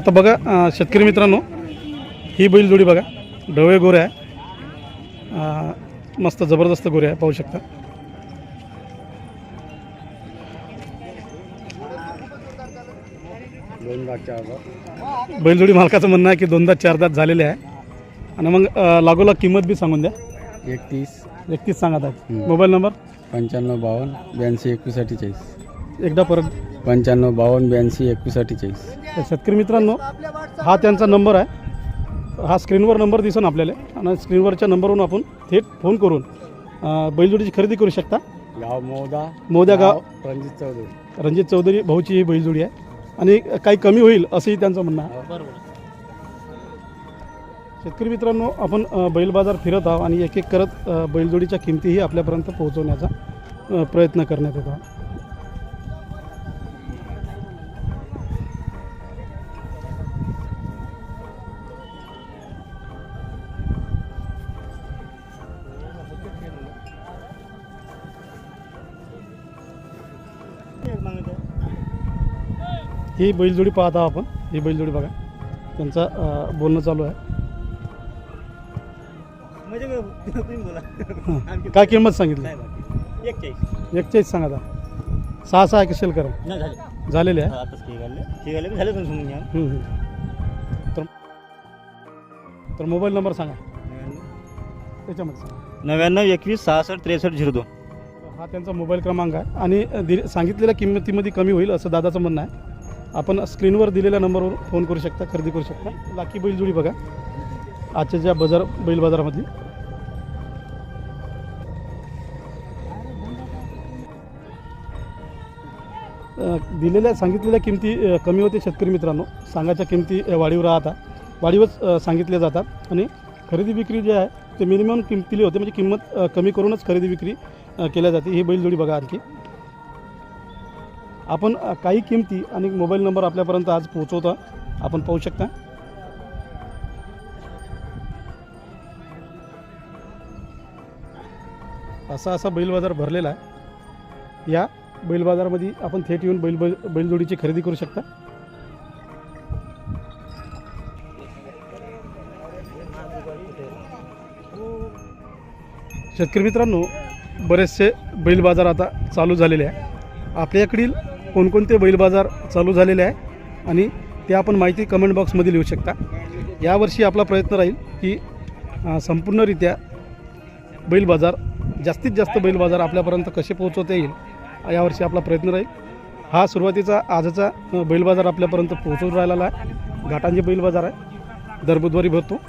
आता बघा शेतकरी मित्रांनो ही बैलजोडी बघा ढवळे गोऱ्या आहे. मस्त जबरदस्त गोऱ्या आहे पाहू शकता. दोन लाख चार बैलजोडी मालकाचं म्हणणं आहे की दोनदा चारदात झालेले आहे. आणि मग अं, लागोलाग किंमत बी सांगून द्या. एकतीस. एकतीस सांगत आहे. हं. Mobile number? पंच्याण्णव बावन्न ब्याऐंशी एकवीस अठ्ठेचाळीस. एकदा परत पंच्याण्णव बावन्न ब्याऐंशी एकवीस अठ्ठेचाळीस. तर शेतकरी मित्रांनो हा त्यांचा नंबर आहे. हा स्क्रीनवर नंबर दिसन आपल्याला. आणि स्क्रीनवरच्या नंबरवरून आपण थेट फोन करून अं, बैलजोडीची खरेदी करू शकता. गाव मोदा मोद्या गाव. रणजित चौधरी. रणजित चौधरी भाऊची ही बैलजोडी आहे. आणि काही कमी होईल असंही त्यांचं म्हणणं आहे. शेतकरी मित्रांनो आपण अ, बैल बाजार फिरत आहोत आणि एक एक करत अ, बैलजोडीच्या किमतीही आपल्यापर्यंत पोहोचवण्याचा अ, प्रयत्न करण्यात येतो ही बैलजोडी पाहत आहोत आपण. ही बैलजोडी बघा. त्यांचं बोलणं चालू आहे. हं. काय किंमत सांगितली? एकचाळीस. सांगा आता. सहा सहा किशेल करा. झालेले आहे. तर तर मोबाईल नंबर सांगा. त्याच्यामध्ये सांगा. नव्याण्णव एकवीस सहासष्ट त्रेसष्ट झिरो दोन. हा त्यांचा मोबाईल क्रमांक आहे. आणि सांगितलेल्या किंमतीमध्ये कमी होईल असं दादाचं म्हणणं आहे. आपण स्क्रीनवर दिलेल्या नंबरवर फोन करू शकता खरेदी करू शकता. लाकी बैलजोडी बघा. आजच्या ज्या बाजार बैल बाजारामधली. दिलेल्या सांगितलेल्या किमती कमी होते शेतकरी मित्रांनो. सांगायच्या किमती वाढीवर वाढीव राहतात वाढीवच सांगितल्या जातात. आणि खरेदी विक्री जे आहे ते मिनिमम किमतीली होते. म्हणजे किंमत कमी करूनच खरेदी विक्री केल्या जाते. ही बैलजोडी बघा आणखी. आपण काही किमती आणि मोबाईल नंबर आपल्यापर्यंत आज पोहोचवता आपण पाहू शकता. असा असा बैल बाजार भरलेला आहे. या बैल बाजारामध्ये आपण थेट येऊन बैल बैलजोडीची खरेदी करू शकता. शेतकरी मित्रांनो बरेचसे बैल बाजार आता चालू झालेले आहे. आपल्याकडील कोणकोणते बैल बाजार चालू झालेले आहे आणि ते आपण माहिती कमेंट बॉक्समध्ये लिहू शकता. यावर्षी आपला प्रयत्न राहील की संपूर्णरित्या बैल बाजार जास्तीत जास्त बैल बाजार आपल्यापर्यंत कसे पोहोचवता येईल यावर्षी आपला प्रयत्न राहील. हा सुरुवातीचा आजचा बैल बाजार आपल्यापर्यंत पोहोचवून राहिलेला आहे. घाटांचे बैल बाजार आहे. दर बुधवारी भरतो.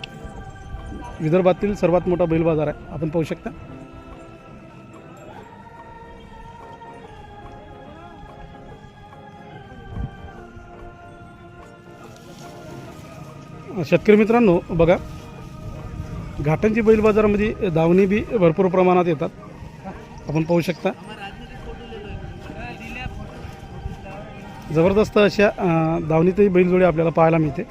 विदर्भातील सर्वात मोठा बैल बाजार आहे. आपण पाहू शकता. शेतकरी मित्रांनो बघा. घाटांची बैल बाजारामध्ये दावणी बी भरपूर प्रमाणात येतात. आपण पाहू शकता. जबरदस्त अशा धावणीतही दावणीतही बैलजोडी आपल्याला पाहायला मिळते.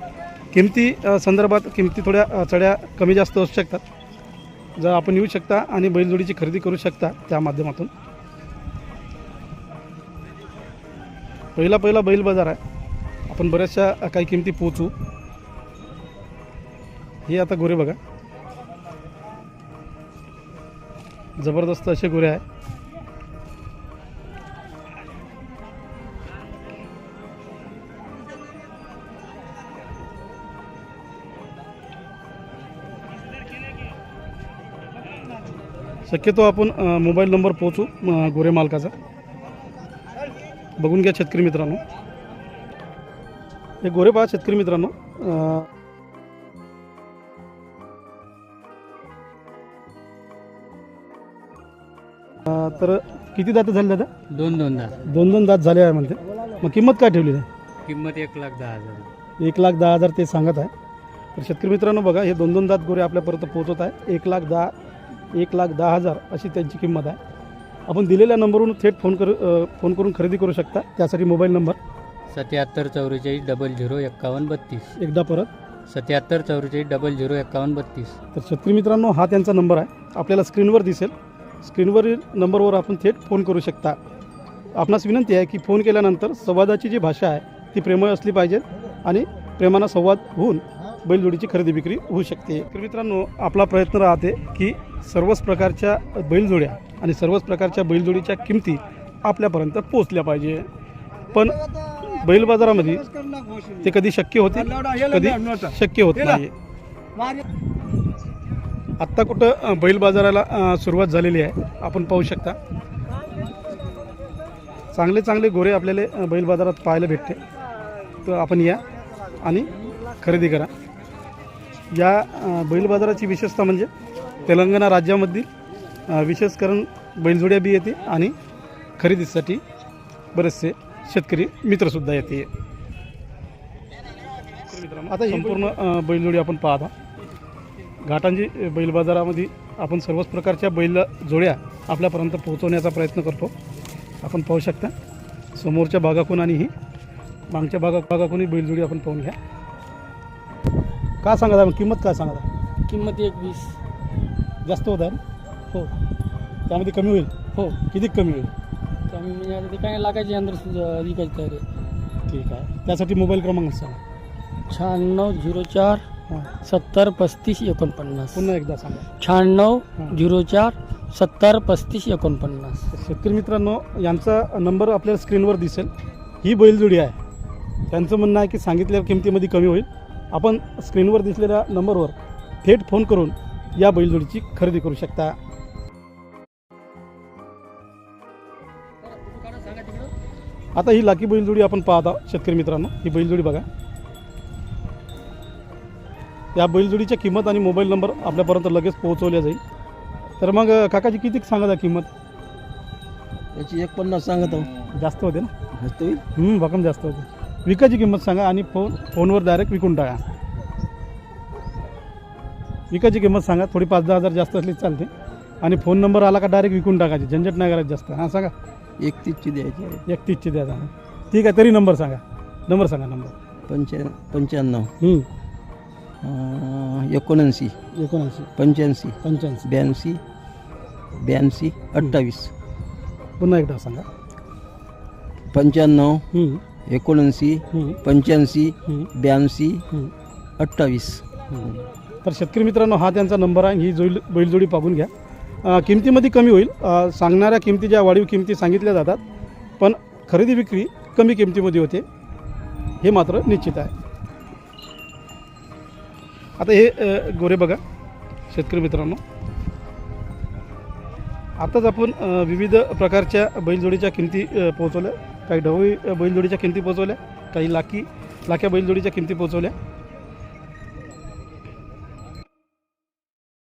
किमती संदर्भात किमती थोड्या चढ्या कमी जास्त असू शकतात. जर आपण येऊ शकता आणि बैलजोडीची खरेदी करू शकता त्या माध्यमातून. पहिला पहिला बैल बाजार आहे. आपण बऱ्याचशा काही किमती पोचू हे आता गोरे बघा. जबरदस्त असे गोरे आहे. शक्यतो आपण मोबाईल नंबर पोचू गोरे मालकाचा. बघून घ्या शेतकरी मित्रांनो. हे गोरे पहा शेतकरी मित्रांनो. अ, तर किती दात झाले दादा? दोन दोन दहा दोन दोन दात झाले आहे म्हणते. मग किंमत काय ठेवली आहे? किंमत एक लाख दहा हजार. एक लाख दहा हजार ते सांगत आहे. तर शेतकरी मित्रांनो बघा हे दोन दोन दात गोरे आपल्यापर्यंत पोहोचत आहे. एक लाख दहा एक लाख दहा हजार अशी त्यांची किंमत आहे. आपण दिलेल्या नंबरवरून थेट फोन कर अ, फोन करून खरेदी करू शकता. त्यासाठी मोबाईल नंबर. सत्याहत्तर चौवेचाळीस डबल झिरो एक्कावन्न बत्तीस. एकदा परत. सत्याहत्तर चौवेचाळीस डबल झिरो एक्कावन्न बत्तीस. तर शेतकरी मित्रांनो हा त्यांचा नंबर आहे. आपल्याला स्क्रीनवर दिसेल. स्क्रीनवरील नंबरवर आपण थेट फोन करू शकता. आपणास विनंती आहे की फोन केल्यानंतर संवादाची जी भाषा आहे ती प्रेमळ असली पाहिजे आणि प्रेमानं संवाद होऊन बैलजोडीची खरेदी विक्री होऊ शकते. तर मित्रांनो आपला प्रयत्न राहते की सर्वच प्रकारच्या बैलजोड्या आणि सर्वच प्रकारच्या बैलजोडीच्या किमती आपल्यापर्यंत पोचल्या पाहिजे. पण बैल बाजारामध्ये ते कधी शक्य होते? कधी शक्य होत नाही. आत्ता कुठं बैल बाजाराला सुरुवात झालेली आहे. आपण पाहू शकता. चांगले चांगले गोरे आपल्याला बैल बाजारात पाहायला भेटते. तर आपण या आणि खरेदी करा. या बैल बाजाराची विशेषता म्हणजे तेलंगणा राज्यामधील विशेष करून बैलजोड्या बी येते आणि खरेदीसाठी बरेचसे शेतकरी मित्रसुद्धा येते. आता संपूर्ण बैलजोडी आपण पाहता. घाटांची अ, बैल बाजारामध्ये आपण सर्वच प्रकारच्या बैल जोड्या आपल्यापर्यंत पोहोचवण्याचा प्रयत्न करतो. आपण पाहू शकता समोरच्या भागाकून आणि ही मागच्या भागा भागाकूनही बैलजोडी आपण पाहून घ्या. का सांगा दादा किंमत काय सांगा? किंमत एक वीस. जास्त होत? हो. त्यामध्ये कमी होईल? हो. किती कमी होईल? त्यामुळे म्हणजे ते काय लागायचे अंदर विकायची तयारी. ठीक आहे. त्यासाठी मोबाईल क्रमांक सांगा. शहाण्णव झिरो चार सत्तर पस्तीस एकोणपन्नास. पुन्हा एकदा सांगा. शहाण्णव. झिरो चार सत्तर पस्तीस एकोणपन्नास. शेतकरी मित्रांनो यांचा नंबर आपल्याला स्क्रीनवर दिसेल. ही बैलजोडी आहे. त्यांचं म्हणणं आहे की सांगितलेल्या किमतीमध्ये कमी होईल. आपण स्क्रीनवर दिसलेल्या नंबरवर थेट फोन करून या बैलजोडीची खरेदी करू शकता. आता ही लाकी बैलजोडी आपण पाहत आहोत शेतकरी मित्रांनो. ही बैलजोडी बघा. या बैलजोडीच्या किंमत आणि मोबाईल नंबर आपल्यापर्यंत लगेच पोहोचवल्या जाईल. तर मग काकाची किती सांगा किंमत? याची एक पन्नास सांगत आहो जास्त होते ना? जास्त होईल? भक्कम जास्त होते. विकायची किंमत सांगा आणि फोन फोनवर डायरेक्ट विकून टाका. विकायची किंमत सांगा थोडी पाच दहा हजार जास्त असली चालते. आणि फोन नंबर आला का डायरेक्ट विकून टाकायची झंझट नाही करायची जास्त. हां सांगा. एकतीसची द्यायची आहे. एकतीसची द्या सांगा ठीक आहे तरी नंबर सांगा. नंबर सांगा नंबर. पंच्या पंच्याण्णव. एकोणऐंशी. एकोणऐंशी. पंच्याऐंशी. पंच्याऐंशी. ब्याऐंशी. ब्याऐंशी. अठ्ठावीस. पुन्हा एकदा सांगा. पंच्याण्णव. एकोणऐंशी. पंच्याऐंशी. ब्याऐंशी. अठ्ठावीस. तर शेतकरी मित्रांनो हा त्यांचा नंबर आहे. ही जोईल बैलजोडी पाहून घ्या. किमतीमध्ये कमी होईल. सांगणाऱ्या किमती ज्या वाढीव किमती सांगितल्या जातात पण खरेदी विक्री कमी किमतीमध्ये होते हे मात्र निश्चित आहे. आता हे गोरे बघा शेतकरी मित्रांनो. आताच आपण विविध प्रकारच्या बैलजोडीच्या किमती पोहोचवल्या. काही ढवळी बैलजोडीच्या किमती पोहोचवल्या काही लाकी लाक्या बैलजोडीच्या किमती पोहोचवल्या.